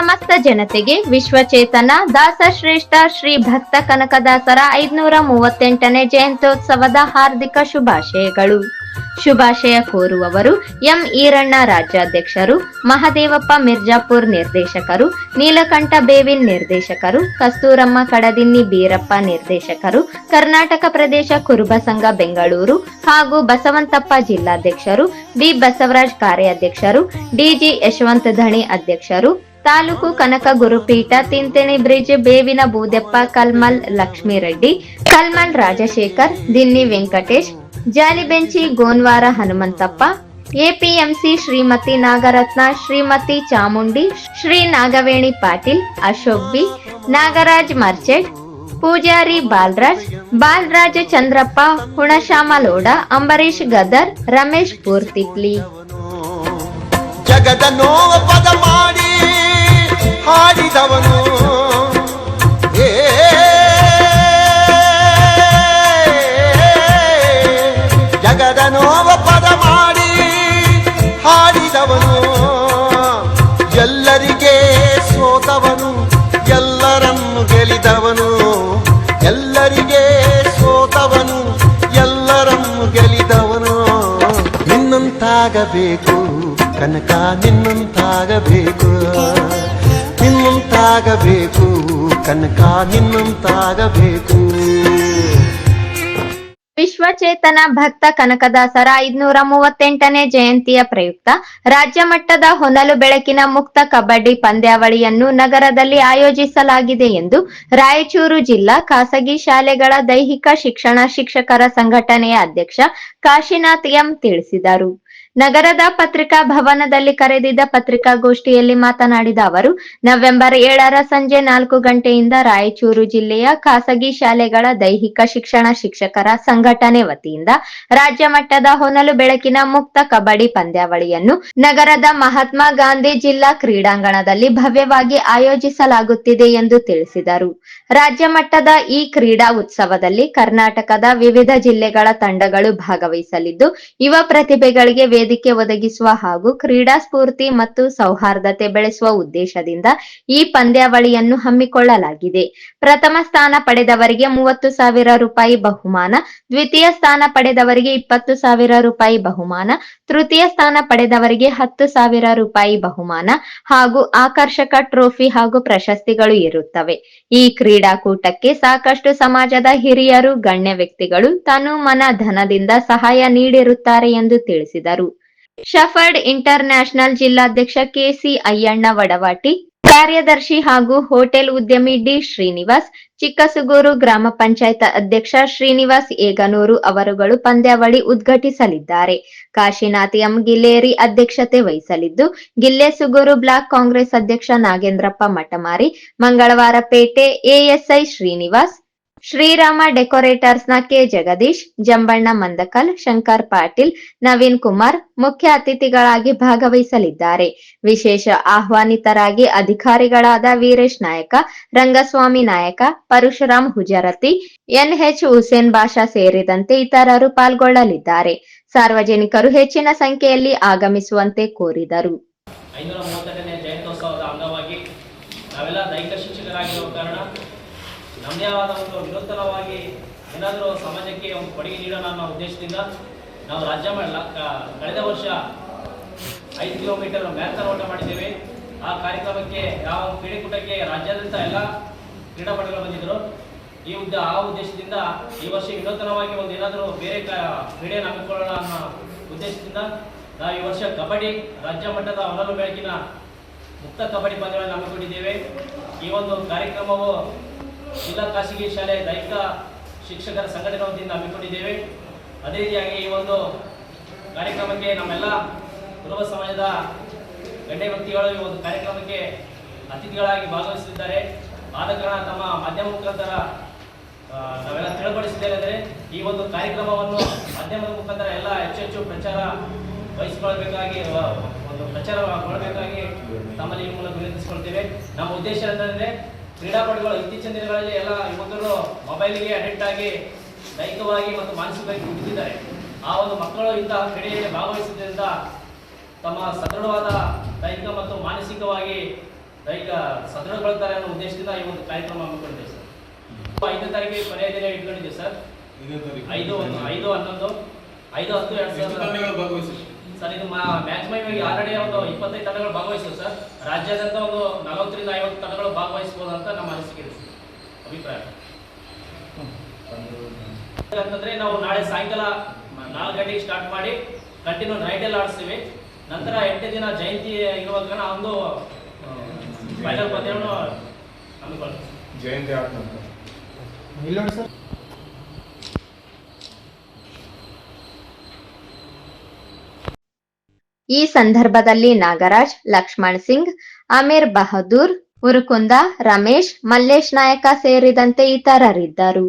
ಸಮಸ್ತ ಜನತೆಗೆ ವಿಶ್ವಚೇತನ ದಾಸಶ್ರೇಷ್ಠ ಶ್ರೀ ಭಕ್ತ ಕನಕದಾಸರ ಐದುನೂರ ಮೂವತ್ತೆಂಟನೇ ಜಯಂತ್ಯೋತ್ಸವದ ಹಾರ್ದಿಕ ಶುಭಾಶಯಗಳು. ಶುಭಾಶಯ ಕೋರುವವರು ಎಂ ಈರಣ್ಣ ರಾಜ್ಯಾಧ್ಯಕ್ಷರು, ಮಹದೇವಪ್ಪ ಮಿರ್ಜಾಪುರ್ ನಿರ್ದೇಶಕರು, ನೀಲಕಂಠ ಬೇವಿನ್ ನಿರ್ದೇಶಕರು, ಕಸ್ತೂರಮ್ಮ ಕಡದಿನ್ನಿ ಬೀರಪ್ಪ ನಿರ್ದೇಶಕರು, ಕರ್ನಾಟಕ ಪ್ರದೇಶ ಕುರುಬ ಸಂಘ ಬೆಂಗಳೂರು ಹಾಗೂ ಬಸವಂತಪ್ಪ ಜಿಲ್ಲಾಧ್ಯಕ್ಷರು ಬಿ ಬಸವರಾಜ್ ಕಾರ್ಯಾಧ್ಯಕ್ಷರು ಡಿಜಿ ಯಶವಂತ ಧಣಿ ಅಧ್ಯಕ್ಷರು ತಾಲೂಕು ಕನಕ ಗುರುಪೀಠ, Tinteni bridge, Bevina Budeppa, Kalmal Lakshmireddy, Kalmal Rajashekar Dinni Venkatesh Jalibenchi Gonwara Hanumanthappa, APMC Shrimati Nagaratna, Shrimati Chamundi, Shri Nagaveni Patil, Ashok B, Nagaraj Marchet, Poojari Balaraj, Balaraja Chandrappa, Hunashama Loda Ambarish Gadar, Ramesh Poortipli. ಜಗದ ನೋವ ಹಾಡಿದವನು. ಏ, ಜಗದ ನೋವ ಪದ ಮಾಡಿ ಹಾಡಿದವನು. ಎಲ್ಲರಿಗೆ ಸೋತವನು, ಎಲ್ಲರನ್ನು ಗೆಲಿದವನು ಎಲ್ಲರಿಗೆ ಸೋತವನು, ಎಲ್ಲರನ್ನು ಗೆಲಿದವನು ನಿನ್ನಂತಾಗಬೇಕು, ಕನಕ ನಿನ್ನಂತಾಗಬೇಕು. ನಿನ್ನಂತಾಗಬೇಕು ಕನಕ ನಿನ್ನಂತಾಗಬೇಕು ವಿಶ್ವಚೇತನ ಭಕ್ತ ಕನಕದಾಸರ ಐದುನೂರ ಮೂವತ್ತೆಂಟನೇ ಜಯಂತಿಯ ಪ್ರಯುಕ್ತ, ರಾಜ್ಯ ಮಟ್ಟದ ಹೊನಲು ಬೆಳಕಿನ ಮುಕ್ತ ಕಬಡ್ಡಿ ಪಂದ್ಯಾವಳಿಯನ್ನು ನಗರದಲ್ಲಿ ಆಯೋಜಿಸಲಾಗಿದೆ ಎಂದು ರಾಯಚೂರು ಜಿಲ್ಲಾ ಖಾಸಗಿ ಶಾಲೆಗಳ ದೈಹಿಕ ಶಿಕ್ಷಣ ಶಿಕ್ಷಕರ ಸಂಘಟನೆಯ ಅಧ್ಯಕ್ಷ ಕಾಶಿನಾಥ್ ಎಂ ತಿಳಿಸಿದರು. ನಗರದ ಪತ್ರಿಕಾ ಭವನದಲ್ಲಿ ಕರೆದಿದ್ದ ಪತ್ರಿಕಾಗೋಷ್ಠಿಯಲ್ಲಿ ಮಾತನಾಡಿದ ಅವರು, ನವೆಂಬರ್ ಏಳರ ಸಂಜೆ ನಾಲ್ಕು ಗಂಟೆಯಿಂದ ರಾಯಚೂರು ಜಿಲ್ಲೆಯ ಖಾಸಗಿ ಶಾಲೆಗಳ ದೈಹಿಕ ಶಿಕ್ಷಣ ಶಿಕ್ಷಕರ ಸಂಘಟನೆ ವತಿಯಿಂದ ರಾಜ್ಯ ಮಟ್ಟದ ಹೊನಲು ಬೆಳಕಿನ ಮುಕ್ತ ಕಬಡ್ಡಿ ಪಂದ್ಯಾವಳಿಯನ್ನು ನಗರದ ಮಹಾತ್ಮ ಗಾಂಧಿ ಜಿಲ್ಲಾ ಕ್ರೀಡಾಂಗಣದಲ್ಲಿ ಭವ್ಯವಾಗಿ ಆಯೋಜಿಸಲಾಗುತ್ತಿದೆ ಎಂದು ತಿಳಿಸಿದರು. ರಾಜ್ಯ ಮಟ್ಟದ ಈ ಕ್ರೀಡಾ ಉತ್ಸವದಲ್ಲಿ ಕರ್ನಾಟಕದ ವಿವಿಧ ಜಿಲ್ಲೆಗಳ ತಂಡಗಳು ಭಾಗವಹಿಸಲಿದ್ದು, ಯುವ ಪ್ರತಿಭೆಗಳಿಗೆ ವೇದಿಕೆ ಒದಗಿಸುವ ಹಾಗೂ ಕ್ರೀಡಾ ಸ್ಫೂರ್ತಿ ಮತ್ತು ಸೌಹಾರ್ದತೆ ಬೆಳೆಸುವ ಉದ್ದೇಶದಿಂದ ಈ ಪಂದ್ಯಾವಳಿಯನ್ನು ಹಮ್ಮಿಕೊಳ್ಳಲಾಗಿದೆ. ಪ್ರಥಮ ಸ್ಥಾನ ಪಡೆದವರಿಗೆ ಮೂವತ್ತು ಸಾವಿರ ರೂಪಾಯಿ ಬಹುಮಾನ, ದ್ವಿತೀಯ ಸ್ಥಾನ ಪಡೆದವರಿಗೆ ಇಪ್ಪತ್ತು ಸಾವಿರ ರೂಪಾಯಿ ಬಹುಮಾನ, ತೃತೀಯ ಸ್ಥಾನ ಪಡೆದವರಿಗೆ ಹತ್ತು ಸಾವಿರ ರೂಪಾಯಿ ಬಹುಮಾನ ಹಾಗೂ ಆಕರ್ಷಕ ಟ್ರೋಫಿ ಹಾಗೂ ಪ್ರಶಸ್ತಿಗಳು ಇರುತ್ತವೆ. ಈ ಕ್ರೀಡಾಕೂಟಕ್ಕೆ ಸಾಕಷ್ಟು ಸಮಾಜದ ಹಿರಿಯರು, ಗಣ್ಯ ವ್ಯಕ್ತಿಗಳು ತನು ಮನ ಧನದಿಂದ ಸಹಾಯ ನೀಡಿರುತ್ತಾರೆ ಎಂದು ತಿಳಿಸಿದರು. ಶಫರ್ಡ್ ಇಂಟರ್ ನ್ಯಾಷನಲ್ ಜಿಲ್ಲಾಧ್ಯಕ್ಷ ಕೆಸಿ ಅಯ್ಯಣ್ಣ ವಡವಾಟಿ, ಕಾರ್ಯದರ್ಶಿ ಹಾಗೂ ಹೋಟೆಲ್ ಉದ್ಯಮಿ ಡಿ ಶ್ರೀನಿವಾಸ್, ಚಿಕ್ಕಸುಗೂರು ಗ್ರಾಮ ಪಂಚಾಯತ್ ಅಧ್ಯಕ್ಷ ಶ್ರೀನಿವಾಸ್ ಏಗನೂರು ಅವರುಗಳು ಪಂದ್ಯಾವಳಿ ಉದ್ಘಾಟಿಸಲಿದ್ದಾರೆ. ಕಾಶಿನಾಥ್ ಎಂ ಗಿಲ್ಲೇರಿ ಅಧ್ಯಕ್ಷತೆ ವಹಿಸಲಿದ್ದು, ಗಿಲ್ಲೆಸುಗೂರು ಬ್ಲಾಕ್ ಕಾಂಗ್ರೆಸ್ ಅಧ್ಯಕ್ಷ ನಾಗೇಂದ್ರಪ್ಪ ಮಠಮಾರಿ, ಮಂಗಳವಾರ ಪೇಟೆ ಎಎಸ್ಐ ಶ್ರೀನಿವಾಸ್ ಶ್ರೀರಾಮ ನ ಕೆ ಜಗದೀಶ್, ಜಂಬಣ್ಣ ಮಂದಕಲ್, ಶಂಕರ್ ಪಾಟೀಲ್, ನವೀನ್ ಕುಮಾರ್ ಮುಖ್ಯ ಅತಿಥಿಗಳಾಗಿ ಭಾಗವಹಿಸಲಿದ್ದಾರೆ. ವಿಶೇಷ ಆಹ್ವಾನಿತರಾಗಿ ಅಧಿಕಾರಿಗಳಾದ ವೀರೇಶ್ ನಾಯಕ, ರಂಗಸ್ವಾಮಿ ನಾಯಕ ಪರಶುರಾಮ್ ಹುಜರತಿ, ಎನ್ಎಚ್ ಹುಸೇನ್ ಬಾಷಾ ಸೇರಿದಂತೆ ಇತರರು ಪಾಲ್ಗೊಳ್ಳಲಿದ್ದಾರೆ. ಸಾರ್ವಜನಿಕರು ಹೆಚ್ಚಿನ ಸಂಖ್ಯೆಯಲ್ಲಿ ಆಗಮಿಸುವಂತೆ ಕೋರಿದರು ಐನೂರ ಮೂವತ್ತೆಂಟನೇ ಜಯಂತ್ಯೋತ್ಸವದ ಅಂಗವಾಗಿ ನಾವೆಲ್ಲ ದೈಹಿಕ ಶಿಕ್ಷಕರಾಗಿರುವ ಕಾರಣ ನಮ್ಮದೇ ಒಂದು ವಿನೂತನವಾಗಿ ಏನಾದರೂ ಸಮಾಜಕ್ಕೆ ಒಂದು ಕೊಡುಗೆ ನೀಡೋಣ ಅನ್ನೋ ಉದ್ದೇಶದಿಂದ ನಾವು ರಾಜ್ಯ ಕಳೆದ ವರ್ಷ ಐದು ಕಿಲೋಮೀಟರ್ ಮ್ಯಾರಥಾನ್ ಓಟ ಮಾಡಿದ್ದೇವೆ. ಆ ಕಾರ್ಯಕ್ರಮಕ್ಕೆ ಯಾವ ಕ್ರೀಡೆಕೂಟಕ್ಕೆ ರಾಜ್ಯಾದ್ಯಂತ ಎಲ್ಲ ಕ್ರೀಡಾಪಟುಗಳು ಬಂದಿದ್ದರು. ಈ ಉದ್ದ ಆ ಉದ್ದೇಶದಿಂದ ಈ ವರ್ಷ ವಿನೂತನವಾಗಿ ಒಂದು ಏನಾದರೂ ಬೇರೆ ಕ್ರೀಡೆಯನ್ನು ಹಮ್ಮಿಕೊಳ್ಳೋಣ ಅನ್ನೋ ಉದ್ದೇಶದಿಂದ ನಾವು ಈ ವರ್ಷ ಕಬಡ್ಡಿ ರಾಜ್ಯ ಮಟ್ಟದ ಹೊರಲು ಬೆಳಕಿನ ಮುಕ್ತ ಕಬಡ್ಡಿ ಪಂದ್ಯಗಳನ್ನು ಹಮ್ಮಿಕೊಂಡಿದ್ದೇವೆ. ಈ ಒಂದು ಕಾರ್ಯಕ್ರಮವು ಜಿಲ್ಲಾ ಖಾಸಗಿ ಶಾಲೆ ದೈಹಿಕ ಶಿಕ್ಷಕರ ಸಂಘಟನೆ ವತಿಯಿಂದ ಹಮ್ಮಿಕೊಂಡಿದ್ದೇವೆ. ಅದೇ ರೀತಿಯಾಗಿ ಈ ಒಂದು ಕಾರ್ಯಕ್ರಮಕ್ಕೆ ನಮ್ಮೆಲ್ಲ ಕುರುಬ ಸಮಾಜದ ಗಣ್ಯ ವ್ಯಕ್ತಿಗಳು ಈ ಒಂದು ಕಾರ್ಯಕ್ರಮಕ್ಕೆ ಅತಿಥಿಗಳಾಗಿ ಭಾಗವಹಿಸಿದ್ದಾರೆ. ಆದ ಕಾರಣ ತಮ್ಮ ಮಾಧ್ಯಮ ಮುಖಾಂತರ ನಾವೆಲ್ಲ ತಿಳಿಪಡಿಸಿದ್ದೇನೆಂದರೆ ಈ ಒಂದು ಕಾರ್ಯಕ್ರಮವನ್ನು ಮಾಧ್ಯಮದ ಮುಖಾಂತರ ಎಲ್ಲ ಹೆಚ್ಚು ಹೆಚ್ಚು ಪ್ರಚಾರ ವಹಿಸಿಕೊಳ್ಳಬೇಕಾಗಿ ಆ, ಒಂದು ಪ್ರಚಾರ ಮಾಡಬೇಕಾಗಿ ತಮ್ಮಲ್ಲಿ ಮೂಲಕ ವಿನಂತಿಸಿಕೊಳ್ತೇವೆ. ನಮ್ಮ ಉದ್ದೇಶ ಅಂತಂದ್ರೆ ಕ್ರೀಡಾಪಟುಗಳು ಇತ್ತೀಚಿನ ದಿನಗಳಲ್ಲಿ ಎಲ್ಲ ಯುವಕರು ಮೊಬೈಲ್ಗೆ ಅಡಿಕ್ಟ್ ಆಗಿ ದೈಹಿಕವಾಗಿ ಮತ್ತು ಮಾನಸಿಕವಾಗಿ ಕುಗ್ಗಿದ್ದಾರೆ ಆ ಒಂದು ಮಕ್ಕಳು ಇಂತಹ ಕ್ರೀಡೆಯಲ್ಲಿ ಭಾಗವಹಿಸುವುದರಿಂದ ತಮ್ಮ ಸದೃಢವಾದ ದೈಹಿಕ ಮತ್ತು ಮಾನಸಿಕವಾಗಿ ದೈಹಿಕ ಸದೃಢಗೊಳ್ತಾರೆ ಅನ್ನೋ ಉದ್ದೇಶದಿಂದ ಈ ಒಂದು ಕಾರ್ಯಕ್ರಮ ಹಮ್ಮಿಕೊಂಡಿದೆ ಸರ್. ಐದು ತಾರೀಕಿಗೆ ಕೊನೆಯ ದಿನ ಇಟ್ಕೊಂಡಿದ್ದೀವಿ ಸರ್. ಐದು ಐದು ಹನ್ನೊಂದು ಐದು ಹತ್ತು ಎರಡು ಸಾವಿರದ ಸರ್ ಇದು ಮ್ಯಾಕ್ಸಿಮಮ್ ಇವಾಗ ಆಲ್ರೆಡಿ ಒಂದು ಇಪ್ಪತ್ತೈದು ತಂಡಗಳು ಭಾಗವಹಿಸಿವೆ ಸರ್. ರಾಜ್ಯಾದ್ಯಂತ ಒಂದು ನಲವತ್ತರಿಂದ ಐವತ್ತು ತಂಡಗಳು ಭಾಗವಹಿಸಬಹುದು ಅಂತ ನಮ್ಮ ಅನಿಸಿಕೆ ಇದೆ ಸರ್. ಅಭಿಪ್ರಾಯ. ಅಂತಂದ್ರೆ ನಾವು ನಾಳೆ ಸಾಯಂಕಾಲ ನಾಲ್ಕು ಗಂಟೆಗೆ ಸ್ಟಾರ್ಟ್ ಮಾಡಿ ಕಂಟಿನ್ಯೂ ನೈಟ್ ಎಲ್ಲ ಆಡಿಸ್ತೀವಿ. ನಂತರ ಎಂಟು ದಿನ ಜಯಂತಿ ಇರುವ ಕಾರಣ ಒಂದು ಫೈನಲ್ ಪಂದ್ಯವನ್ನು ಹಮ್ಮಿಕೊಳ್ತೀವಿ ಜಯಂತಿ ಆಟ ಅಂತ ಈ ಸಂದರ್ಭದಲ್ಲಿ ನಾಗರಾಜ್ ಲಕ್ಷ್ಮಣ್ ಸಿಂಗ್ ಅಮೀರ್ ಬಹದ್ದೂರ್ ಉರುಕುಂದ ರಮೇಶ್ ಮಲ್ಲೇಶ್ ನಾಯಕ ಸೇರಿದಂತೆ ಇತರರಿದ್ದರು.